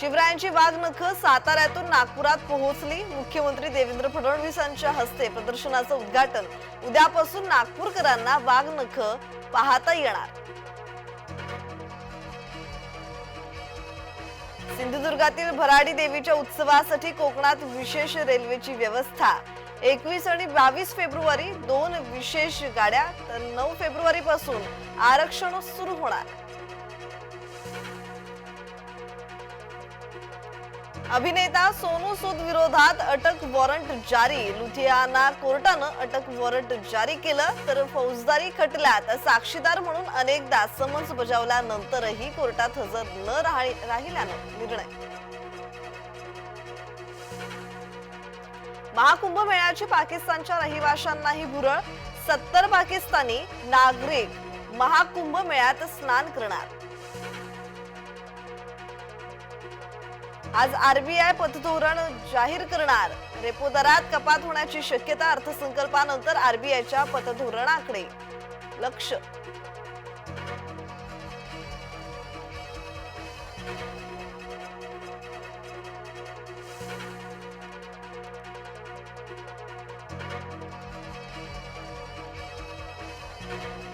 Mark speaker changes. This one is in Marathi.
Speaker 1: शिवरायांची वाघनख साताऱ्यातून नागपुरात पोहोचली. मुख्यमंत्री देवेंद्र फडणवीसांच्या हस्ते प्रदर्शनाचं उद्घाटन. उद्यापासून नागपूरकरांना वाघनख पाहता येणार. सिंधुदुर्गातील भराडी देवीच्या उत्सवासाठी कोकणात विशेष रेल्वेची व्यवस्था. एकवीस आणि बावीस फेब्रुवारी दोन विशेष गाड्या तर नऊ फेब्रुवारी पासून आरक्षण सुरू होणार. अभिनेता सोनू सूद विरोधात अटक वॉरंट जारी. लुधियाना कोर्टानं अटक वॉरंट जारी केलं तर फौजदारी खटल्यात. साक्षीदार म्हणून अनेकदा समन्स बजावल्यानंतरही कोर्टात हजर न राहिल्यानं निर्णय. महाकुंभ मेळ्याची पाकिस्तानच्या रहिवाशांनाही भुरळ. सत्तर पाकिस्तानी नागरिक महाकुंभ मेळ्यात स्नान करणार. आज आरबीआय पतधोरण जाहीर करणार रेपो दरात कपात होण्याची शक्यता अर्थसंकल्पानंतर आरबीआयच्या पतधोरणाकडे लक्ष Thank you.